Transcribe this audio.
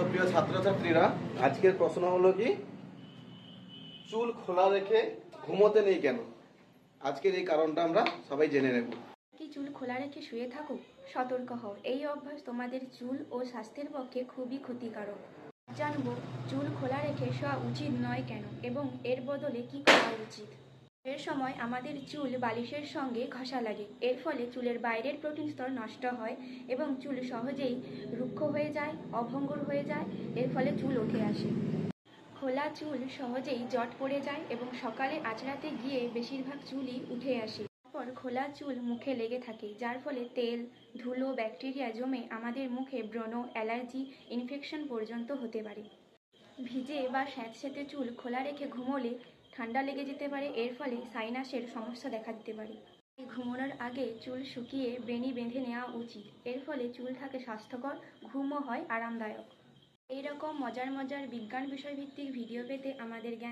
তো প্রিয় ছাত্রছাত্রীরা, আজকের প্রশ্ন হলো কি? চুল খোলা রেখে ঘুমোতে নেই কেন? আজকের এই কারণটা আমরা সবাই জেনে নেব। কি চুল খোলা রেখে শুয়ে থাকো? সতর্ক হও। এই অভ্যাস তোমাদের চুল ও স্বাস্থ্যের পক্ষে খুবই ক্ষতিকারক। জানব, চুল খোলা রেখে শোয়া উচিত নয় কেন? এবং এর বদলে কি করা উচিত? এর সময় আমাদের চুল বালিশের সঙ্গে ঘষা লাগে। এর ফলে চুলের বাইরের প্রোটিন স্তর নষ্ট হয় এবং চুল সহজেই রুক্ষ হয়ে যায়, অভঙ্গুর হয়ে যায়, এর ফলে চুল উঠে আসে। খোলা চুল সহজেই জট পড়ে যায় এবং সকালে আঁচড়াতে গিয়ে বেশিরভাগ চুলই উঠে আসে। তারপর খোলা চুল মুখে লেগে থাকে, যার ফলে তেল, ধুলো, ব্যাকটেরিয়া জমে আমাদের মুখে ব্রণ, অ্যালার্জি, ইনফেকশন পর্যন্ত হতে পারে। ভিজে বা স্যাঁতস্যাঁতে চুল খোলা রেখে ঘুমোলে ঠান্ডা লেগে যেতে পারে, এর ফলে সাইনাসের সমস্যা দেখা দিতে পারে। ঘুমানোর আগে চুল শুকিয়ে বেনি বেঁধে নেওয়া উচিত, এর ফলে চুল থাকে স্বাস্থ্যকর, ঘুমও হয় আরামদায়ক। এই রকম মজার মজার বিজ্ঞান বিষয়ভিত্তিক ভিডিও পেতে আমাদের জ্ঞান